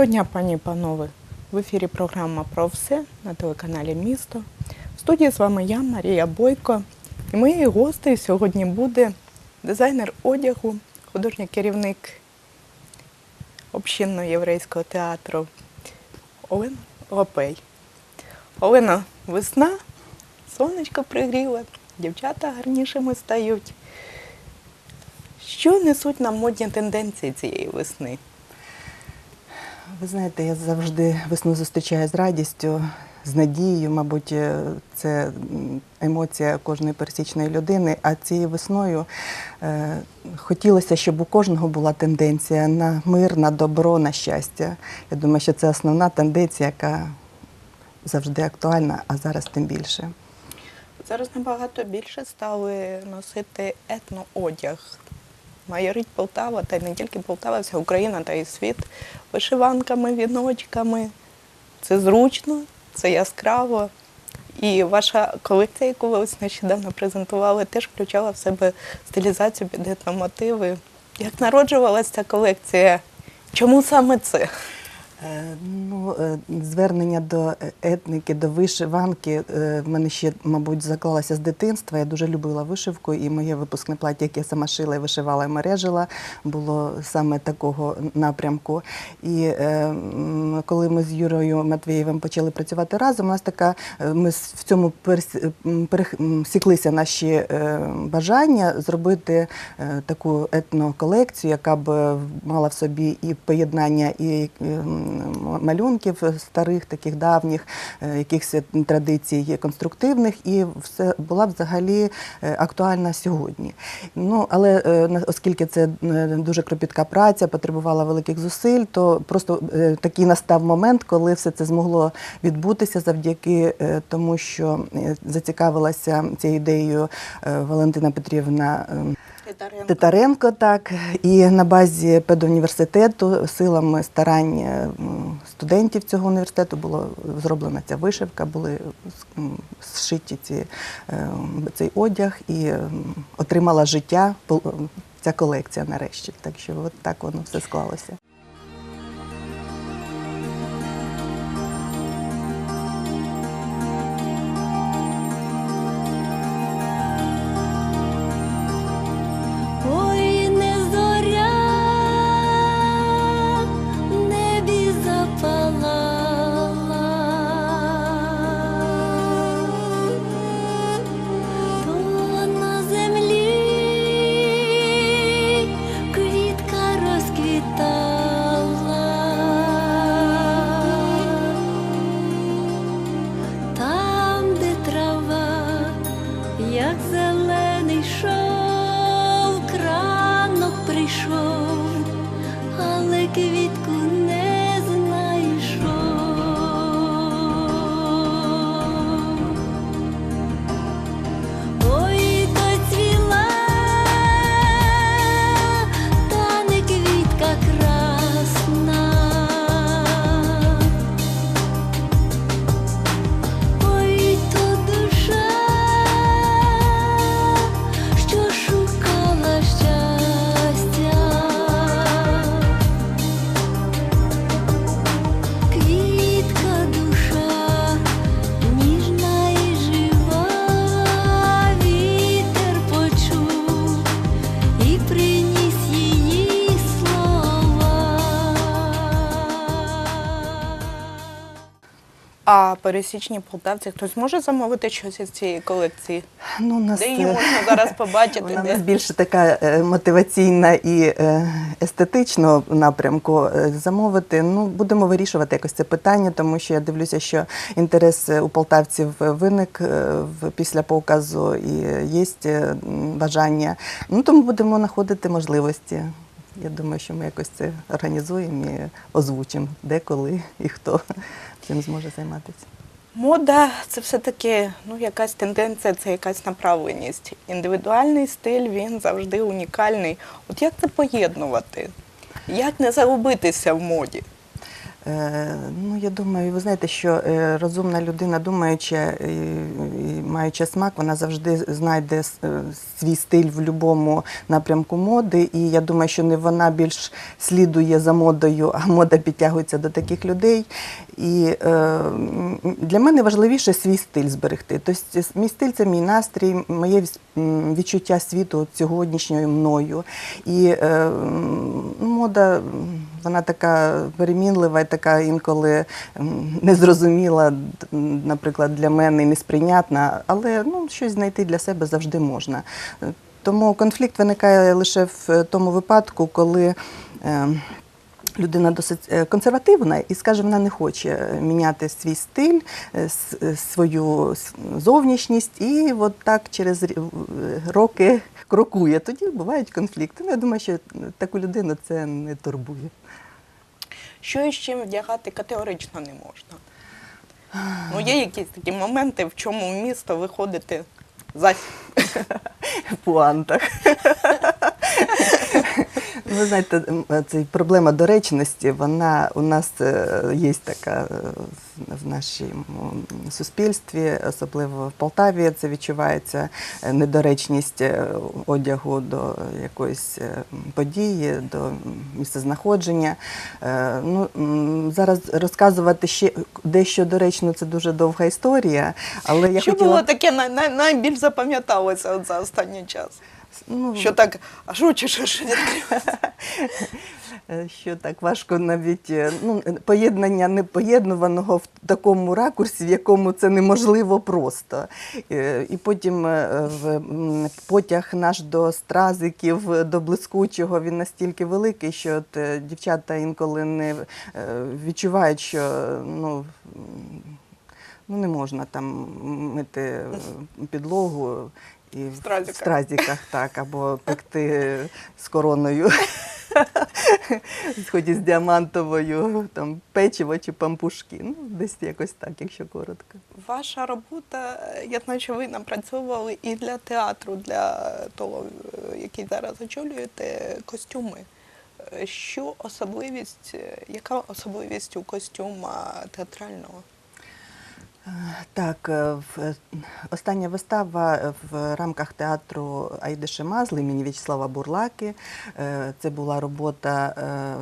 Доброго дня, пані і панове. В ефірі програма про все на телеканалі Місто. В студії з вами я, Марія Бойко. І моєю гостею сьогодні буде дизайнер одягу, художній керівник общинного єврейського театру Олена Лопей. Олена, весна, сонечко пригріло, дівчата гарнішими стають. Що несуть нам модні тенденції цієї весни? Ви знаєте, я завжди весну зустрічаю з радістю, з надією. Мабуть, е, це емоція кожної пересічної людини. А цією весною е, хотілося, щоб у кожного була тенденція на мир, на добро, на щастя. Я думаю, що це основна тенденція, яка завжди актуальна, а зараз тим більше. Зараз набагато більше стали носити етноодяг. Майорить Полтава, та й не тільки Полтава, вся Україна та й світ вишиванками, віночками. Це зручно, це яскраво. І ваша колекція, яку ви ось нещодавно презентували, теж включала в себе стилізацію під етномотиви. Як народжувалася ця колекція? Чому саме це? Е, Ну, е, звернення до етники, до вишиванки е, в мене ще, мабуть, заклалося з дитинства. Я дуже любила вишивку, і моє випускне плаття, яке я сама шила і вишивала і мережила, було саме такого напрямку. І коли ми з Юрою Матвієвим почали працювати разом, у нас така ми в цьому перес- пересіклися наші бажання зробити таку етноколекцію, яка б мала в собі і поєднання і малюнків старих, таких давніх, е, якихось традицій конструктивних, і все була взагалі е, актуальна сьогодні. Ну але е, оскільки це дуже кропітка праця, потребувала великих зусиль, то просто такий настав момент, коли все це змогло відбутися завдяки тому, що зацікавилася цією ідеєю Валентина Петрівна. Е, Титаренко, так. І на базі педуніверситету силами старань е, студентів цього університету була зроблена ця вишивка, були зшиті ці, е, цей одяг і отримала життя ця колекція нарешті. Так що от так воно все склалося. Пересічні полтавці хтось може замовити щось із цієї колекції? Ну, нас, Де її е, можна зараз побачити? Вона Де? нас більше така е, мотиваційна і е, естетичного напрямку замовити. Ну, будемо вирішувати якось це питання, тому що я дивлюся, що інтерес у полтавців виник після показу і є бажання. Ну, тому будемо знаходити можливості. Я думаю, що ми якось це організуємо і озвучимо, де, коли і хто цим зможе займатися. Мода це все-таки ну, якась тенденція, це якась направленість. Індивідуальний стиль він завжди унікальний. От як це поєднувати? Як не загубитися в моді? Е, Ну, я думаю, ви знаєте, що е, розумна людина, думаюча і, і маюча смак, вона завжди знайде е, свій стиль в будь-якому напрямку моди. І я думаю, що не вона більш слідує за модою, а мода підтягується до таких людей. І е, для мене важливіше свій стиль зберегти. Тобто, мій стиль це мій настрій, моє відчуття світу сьогоднішньою мною. І е, мода, вона така перемінлива, така інколи незрозуміла, наприклад, для мене несприйнятна, але ну, щось знайти для себе завжди можна. Е, Тому конфлікт виникає лише в тому випадку, коли. е, Людина досить е, консервативна і скаже, вона не хоче е, міняти свій стиль, е, е, свою зовнішність, і от так через роки крокує. Тоді бувають конфлікти. Ну, я думаю, що таку людину це не турбує. Що і з чим вдягати категорично не можна. Ну, є якісь такі моменти, в чому в місто виходити за в пуантах. Ви знаєте, ця проблема доречності, вона у нас е, є така е, в нашому суспільстві, особливо в Полтаві це відчувається е, недоречність одягу до якоїсь події, до місцезнаходження. Ну, зараз розказувати ще дещо доречно, це дуже довга історія, але я що хотіла... було таке най- най- найбільш запам'яталося за останній час? Ну, Що так, а що чи що Що так важко навіть е, ну, поєднання непоєднуваного в такому ракурсі, в якому це неможливо просто. Е, І потім е, в потяг наш до стразиків, до блискучого, він настільки великий, що от дівчата інколи не відчувають, що ну, ну, не можна там мити підлогу. І в стразиках. в стразиках, так, або пекти з короною, хоч із діамантовою, там, печиво чи пампушки. Ну, десь якось так, якщо коротко. Ваша робота, я знаю, що ви напрацьовували і для театру, для того, який зараз очолюєте, костюми. Що особливість, яка особливість у костюма театрального? Так, е, остання вистава е, в рамках театру Айди Шемазли імені В'ячеслава Бурлаки. Е, Це була робота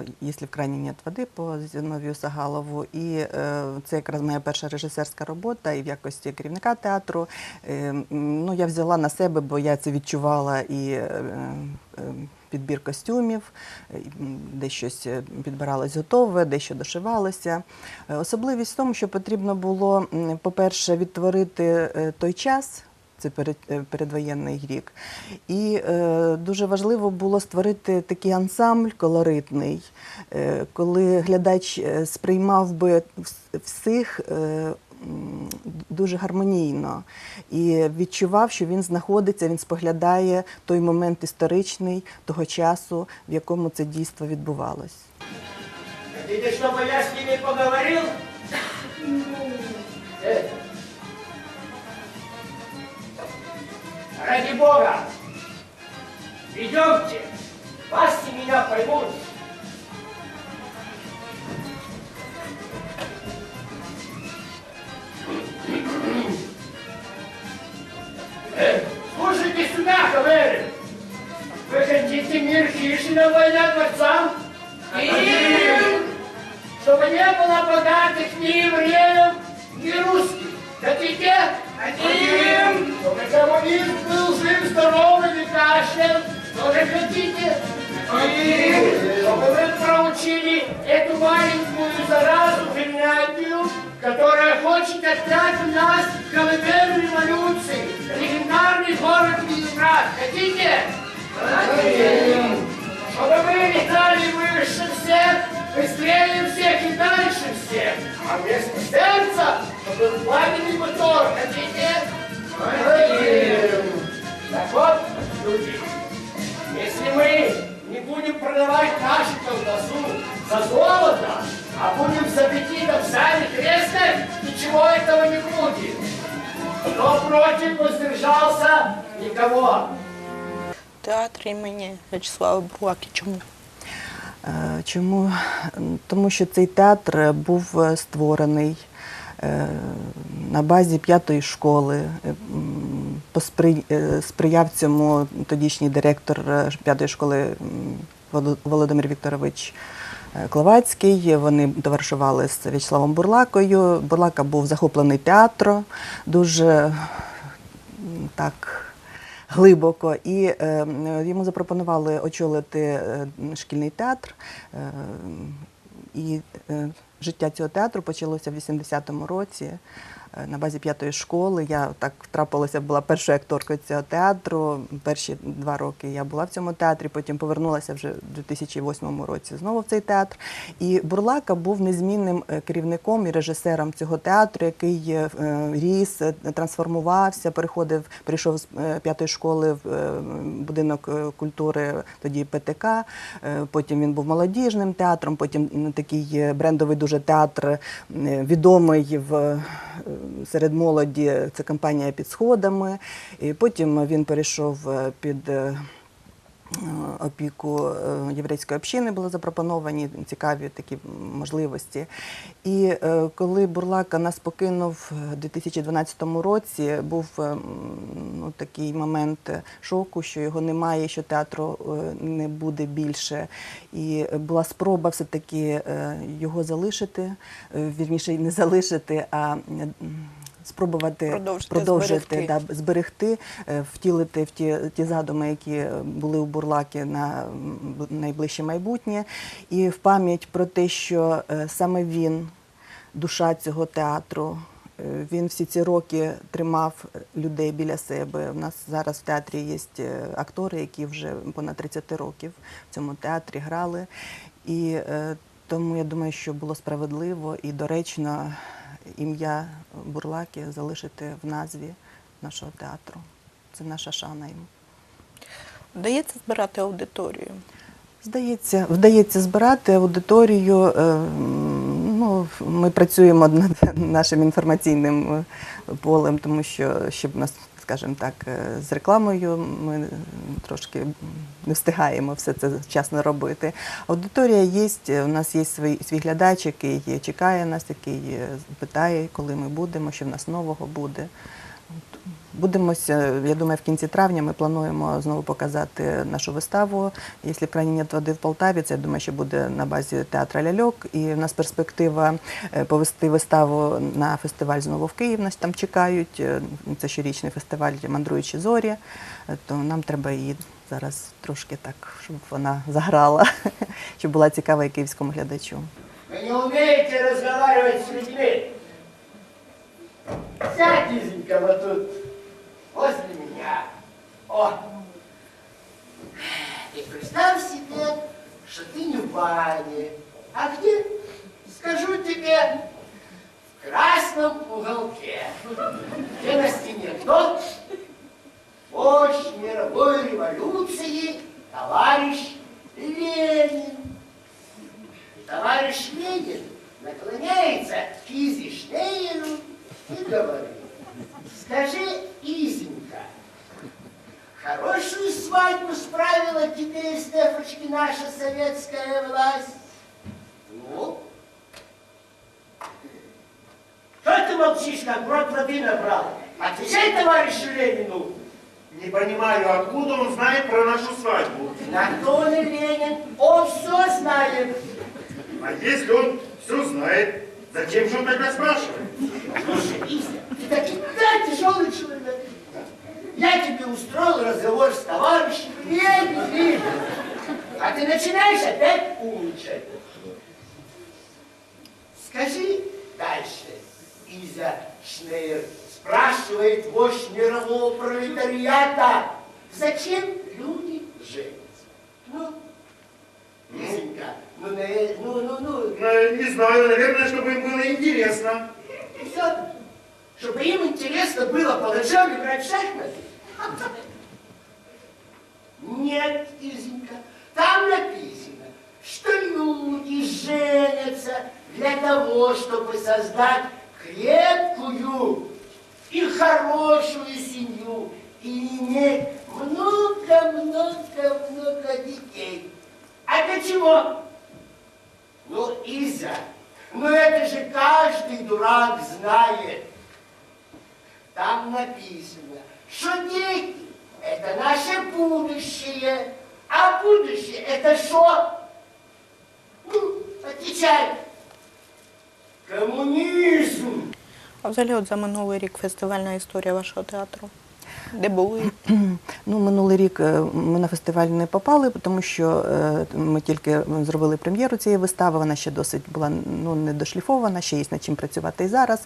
е, «Якщо в крані нет води» по Зіновію Сагалову. І е, це якраз моя перша режисерська робота і в якості керівника театру. Е, Ну, я взяла на себе, бо я це відчувала і е, е, підбір костюмів, е, де щось е, підбиралось готове, дещо дошивалося. Е, Особливість в тому, що потрібно було, по-перше, відтворити е, той час. Це е, передвоєнний рік. І е, дуже важливо було створити такий ансамбль колоритний, е, коли глядач е, сприймав би всіх е, дуже гармонійно і відчував, що він знаходиться, він споглядає той момент історичний того часу, в якому це дійство відбувалось. Хотите, чтобы я с ними поговорил? Э. Ради Бога, идемте, вас и поймут. сюда, Хаверы! Вы хотите мир Хишина, война дворцам? Хотим! Чтобы не было богатых ни евреев, ни русских. Хотите? Хотим! Чтобы вы летали выше всех, быстрее всех и дальше всех. А вместо сердца, был пламенный мотор. Хотите? Хотим! Так вот, люди, если мы не будем продавать нашу колбасу за золото, а будем с аппетитом сами крестать, ничего этого не будет. Кто против воздержался? Никого. Театр імені В'ячеслава Бурлаки. Чому? Е, Чому? Тому що цей театр був створений е, на базі п'ятої школи. Е, Сприяв цьому тодішній директор п'ятої школи Воло- Володимир Вікторович Кловацький. Вони товаришували з В'ячеславом Бурлакою. Бурлака був захоплений театром, дуже так глибоко. І е, йому запропонували очолити е, шкільний театр. Е, і життя цього театру почалося в 80-му році на базі п'ятої школи. Я так трапилася, була першою акторкою цього театру. Перші два роки я була в цьому театрі, потім повернулася вже в 2008 році знову в цей театр. І Бурлака був незмінним е, керівником і режисером цього театру, який е, е, ріс, е, трансформувався, переходив, перейшов з е, п'ятої школи в е, будинок е, культури, тоді ПТК. Е, Потім він був молодіжним театром, потім такий е, брендовий дуже театр, е, відомий в е, серед молоді. Це компанія під сходами. І потім він перейшов е, під. Е, Опіку е, єврейської общини були запропоновані цікаві такі можливості. І е, коли Бурлака нас покинув у 2012 році, був ну, такий момент шоку, що його немає, що театру не буде більше. І була спроба все-таки його залишити, вірніше не залишити, а спробувати Продовжити, продовжити зберегти. да, зберегти, е, втілити в ті, ті задуми, які е, були у Бурлаки на найближче майбутнє, і в пам'ять про те, що е, саме він, душа цього театру. Він всі ці роки тримав людей біля себе. У нас зараз в театрі є актори, які вже понад 30 років в цьому театрі грали. І тому я думаю, що було справедливо і доречно ім'я Бурлаки залишити в назві нашого театру. Це наша шана йому. Вдається збирати аудиторію. Здається, вдається збирати аудиторію. е, Ну, ми працюємо над нашим інформаційним е, полем, тому що щоб нас, скажімо так, е, з рекламою ми трошки не встигаємо все це вчасно робити. Аудиторія є, у нас є свій, свій глядач, який чекає нас, який е, питає, коли ми будемо, що в нас нового буде. Будемося, я думаю, в кінці травня ми плануємо знову показати нашу виставу. Якщо в води в Полтаві, це я думаю, що буде на базі театра Ляльок. І в нас перспектива е, повести виставу на фестиваль знову в Київ. Нас там чекають. Е, Це щорічний фестиваль Мандруючі зорі. Е, То нам треба її зараз трошки так, щоб вона заграла, щоб була цікава і київському глядачу. Вы не умеете разговаривать с людьми. Сядь, вот тут, возле меня. О! И представь себе, что ты не в бане. А где? Скажу тебе, в красном уголке. Где на стене кто? Вождь мировой революции, товарищ Ленин. И товарищ Ленин наклоняется к Изе Шнейеру и говорит, скажи, Изенька, хорошую свадьбу справила тебе и Стефочки наша советская власть? Ну? Что ты молчишь, как в рот воды набрал? Отвечай товарищу Ленину. Не понимаю, откуда он знает про нашу свадьбу. На то он и Ленин, он все знает. А если он все знает, зачем же он тогда спрашивает? Слушай, тяжелый человек. Я тебе устроил разговор с товарищем Лениным. А ты начинаешь опять умничать. Скажи дальше. Изя Шнейр спрашивает вождь мирового пролетариата, зачем люди женятся? Ну, Изенька, ну, ну, ну, ну, Ну, не знаю, наверное, чтобы им было интересно. все чтобы им интересно было по ночам играть в шахматы? Нет, Изенька, там написано, что люди женятся для того, чтобы создать крепкую и хорошую семью и иметь много-много-много детей. А для чего? Ну, Иза, ну это же каждый дурак знает. там написано, что дети – это наше будущее, а будущее – это что? Ну, отвечай. Коммунизм. А взагалі, от за минулий рік фестивальна історія вашого театру. Де були? Ну, минулий рік е, ми на фестиваль не попали, тому що е, ми тільки зробили прем'єру цієї вистави. Вона ще досить була ну, не дошліфована, ще є над чим працювати і зараз.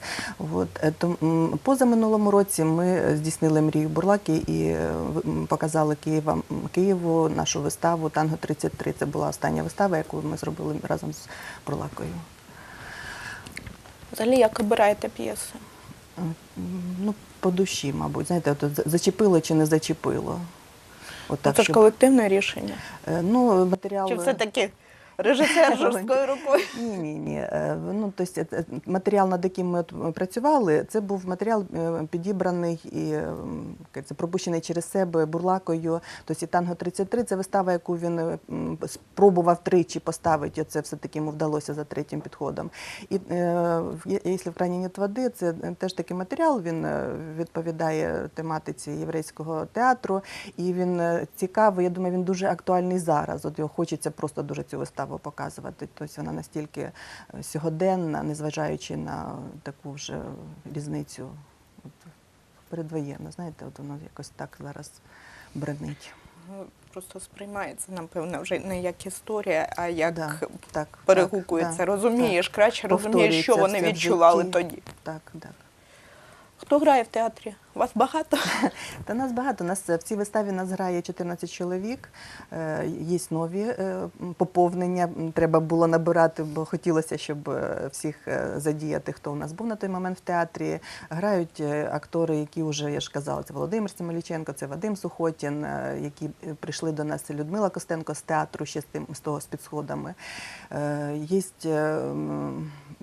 От. е, то, Поза минулому році ми здійснили мрію Бурлаки і показали Києва, Києву нашу виставу Танго 33. Це була остання вистава, яку ми зробили разом з Бурлакою. Взагалі, як обираєте п'єси? Ну, по душі, мабуть. Знаєте, от, зачепило чи не зачепило. От так, це ж щоб- колективне рішення. Е, Ну, матеріал... Чи все-таки режисер жорсткою рукою? Ні, ні, ні. Е, Ну, тобто, е, е, матеріал, над яким ми працювали, це був матеріал е, підібраний і е, це, пропущений через себе бурлакою. Тобто танго 33 це вистава, яку він е, спробував тричі поставити. Це все-таки йому вдалося за третім підходом. І е, якщо в країні нет води, це е, теж такий матеріал. Він е, відповідає тематиці єврейського театру, і він е, цікавий. Я думаю, він дуже актуальний зараз. От його хочеться просто дуже цю виставу показувати. Тобто вона настільки е, сьогоденна, незважаючи на таку вже різницю передвоєнну. Знаєте, от воно якось так зараз бренить. Ну, Просто сприймається, напевно, вже не як історія, а як Да, так, перегукується. так, розумієш, так. краще розумієш, що вони відчували житті. тоді. Так, так. Хто грає в театрі? Вас багато? Та нас багато. Нас е, в цій виставі нас грає 14 чоловік. Е, Є нові е, поповнення. Треба було набирати, бо хотілося, щоб е, всіх е, задіяти, хто у нас був на той момент в театрі. Грають е, актори, які вже я ж казала, це Володимир Стемеліченко, це Вадим Сухотін, е, які е, прийшли до нас. Це Людмила Костенко з театру, ще з тим з того з підсходами. Е, Є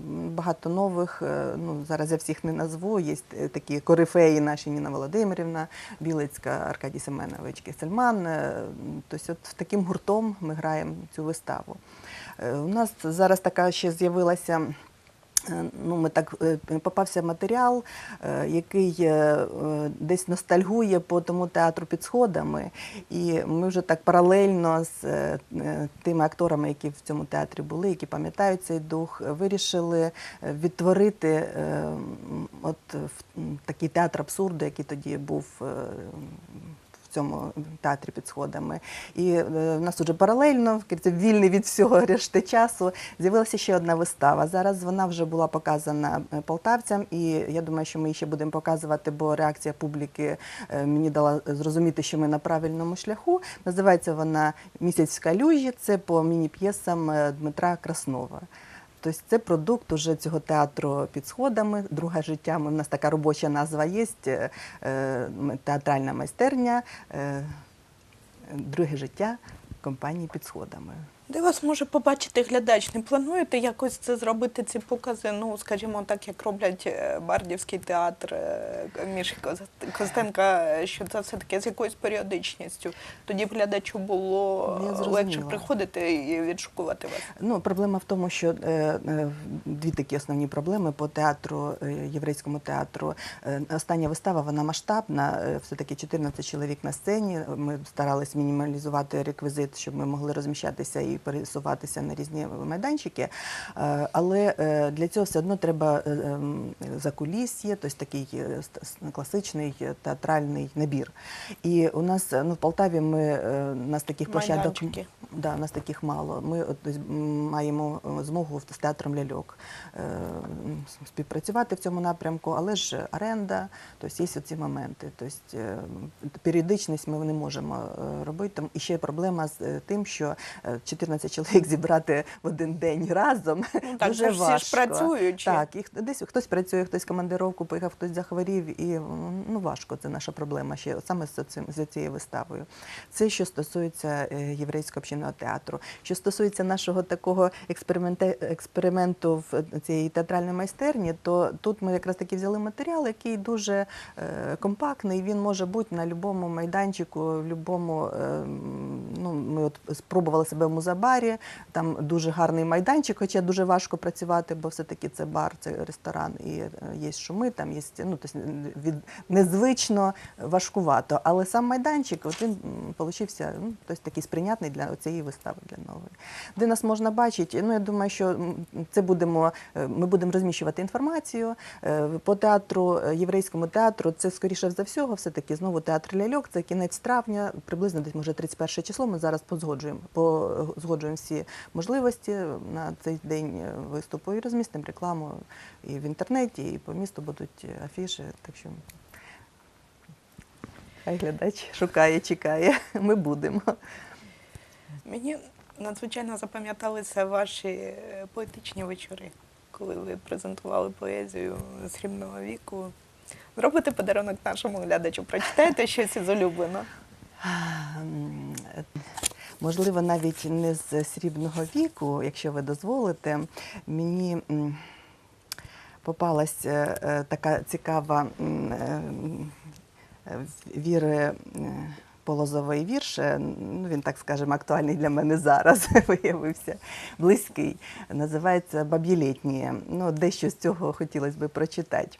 багато нових. е, Ну зараз я всіх не назву. Є е, такі корифеї наші Ніна Володимирівна, Білицька, Аркадій Семенович Кисельман. Е, Тобто, от таким гуртом ми граємо цю виставу. Е, У нас зараз така ще з'явилася. Е, Ну, ми так е, попався матеріал, е, який десь ностальгує по тому театру під сходами. І ми вже так паралельно з тими акторами, які в цьому театрі були, які пам'ятають цей дух, вирішили відтворити от такий театр абсурду, який тоді був. Цьому театрі під сходами. І е, в нас уже паралельно, вільний від всього решти часу, з'явилася ще одна вистава. Зараз вона вже була показана е, полтавцям, і я думаю, що ми її ще будемо показувати, бо реакція публіки е, мені дала зрозуміти, що ми на правильному шляху. Називається вона Місяць в калюжі. Це по міні-п'єсам Дмитра Краснова. Тобто це продукт уже цього театру під сходами. Друге життя. У нас така робоча назва є. е, е, Театральна майстерня. е, Друге життя компанії під сходами. Де вас може побачити глядач? Не плануєте якось це зробити, ці покази? Ну, скажімо, так як роблять е, Бардівський театр е, Міші Костенка, що це все-таки з якоюсь періодичністю. Тоді глядачу було е, легше приходити і відшукувати вас. Ну, проблема в тому, що е, е, дві такі основні проблеми по театру, е, єврейському театру. Е, остання вистава вона масштабна, е, все-таки 14 чоловік на сцені. Ми старались мінімалізувати реквізит, щоб ми могли розміщатися і пересуватися на різні майданчики. Е, але е, для цього все одно треба е, ем, тобто такий класичний театральний набір. І у нас ну, в Полтаві ми у нас таких площадок. Да, нас таких мало. Ми м, маємо змогу з театром ляльок співпрацювати в цьому напрямку, але ж оренда, тобто є ці моменти. Тобто періодичність ми не можемо робити. І ще проблема з тим, що е, 14 чоловік зібрати в один день разом Ну, так, дуже ж всі ж важко. працюючі. Так, хто- десь хтось працює, хтось командировку поїхав, хтось захворів, і ну важко. Це наша проблема ще саме з цим з цією виставою. Це що стосується е, єврейського общинного театру. Що стосується нашого такого експерименту в цієї театральної майстерні, то тут ми якраз таки взяли матеріал, який дуже е, компактний. Він може бути на будь-якому майданчику, в будь-якому е, м, ну, ми от спробували себе в музабарі, там дуже гарний майданчик, хоча дуже важко працювати, бо все-таки це бар, це ресторан, і е, є шуми, там є ну, тобто, від, незвично важкувато. Але сам майданчик, от він получився ну, тобто, такий сприйнятний для цієї вистави для нової. Де нас можна бачити? Ну, я думаю, що це будемо, е, ми будемо розміщувати інформацію е, по театру, е, єврейському театру. Це скоріше за всього, все-таки знову театр ляльок. Це кінець травня, приблизно десь може 31 число. Ми зараз позгоджуємо, позгоджуємо всі можливості на цей день виступу і розмістимо рекламу і в інтернеті, і по місту будуть афіші. Так що хай глядач шукає, чекає. Ми будемо. Мені надзвичайно запам'яталися ваші е, поетичні вечори, коли ви презентували поезію срібного віку. Зробите подарунок нашому глядачу, прочитайте щось із улюбленого. Можливо, навіть не з срібного віку, якщо ви дозволите, мені м, попалась е, е, така цікава е, віри Полозовий вірш. Ну, він, так скажемо, актуальний для мене зараз виявився близький. Називається Баб'єлітні. Ну, дещо з цього хотілося би прочитати.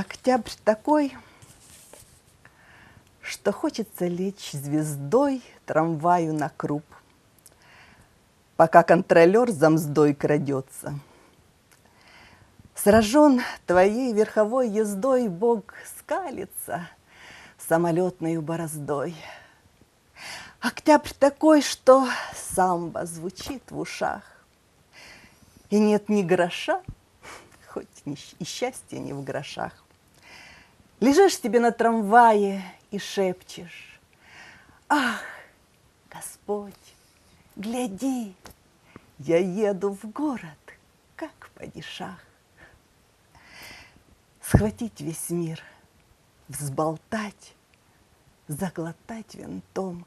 Октябрь такой, что хочется лечь звездой трамваю на круп, пока контролер за мздой крадется. Сражен твоей верховой ездой, Бог скалится самолетной бороздой. Октябрь такой, что самбо звучит в ушах, и нет ни гроша, хоть и счастья не в грошах. Лежишь себе на трамвае и шепчешь, Ах, Господь, гляди, я еду в город, как падишах. Схватить весь мир, взболтать, заглотать винтом,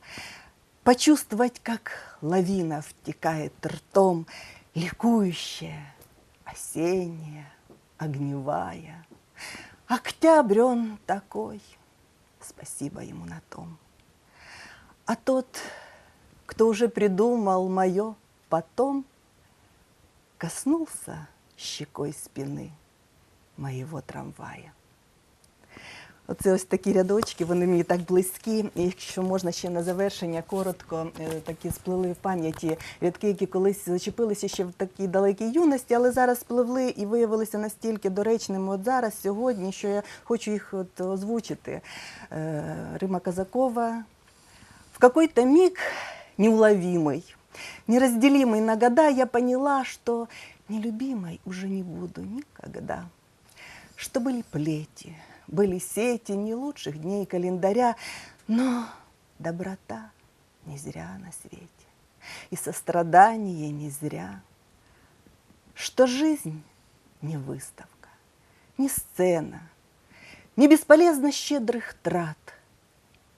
почувствовать, как лавина втекает ртом, ликующая, осенняя, огневая. Октябрь он такой, спасибо ему на том. А тот, кто уже придумал мое потом, коснулся щекой спины моєго трамвая. Оце ось такі рядочки, вони мені так близькі. І якщо можна ще на завершення коротко, е, такі сплили в пам'яті рядки, які колись зачепилися ще в такій далекій юності, але зараз спливли і виявилися настільки доречними от зараз, сьогодні, що я хочу їх от озвучити. Е, Рима Казакова. В какой-то миг неуловимый, неразделимый на года я поняла, что нелюбимой уже не буду никогда. Что были плети, были сети не лучших дней календаря, но доброта не зря на свете, и сострадание не зря. Что жизнь не выставка, не сцена, не бесполезно щедрых трат,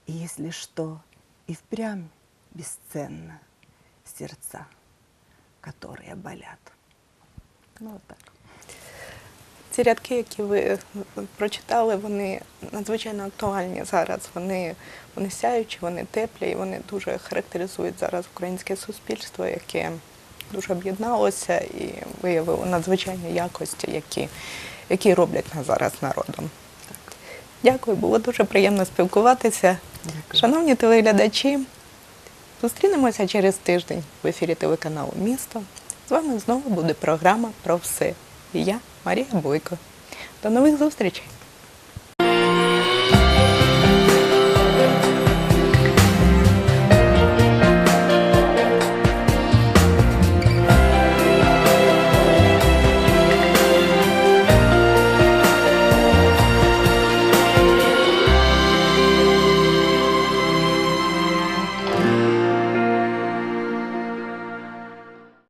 и если что, и впрямь бесценно сердца, которые болят. Ну, вот так. Ці рядки, які ви е, прочитали, вони надзвичайно актуальні зараз. Вони, вони сяючі, вони теплі, і вони дуже характеризують зараз українське суспільство, яке дуже об'єдналося і виявило надзвичайні якості, які, які роблять нас зараз народом. Дякую, було дуже приємно спілкуватися. Дякую. Шановні телеглядачі, зустрінемося через тиждень в ефірі телеканалу Місто. З вами знову буде програма про все. Я, Марія Бойко. До нових зустрічей!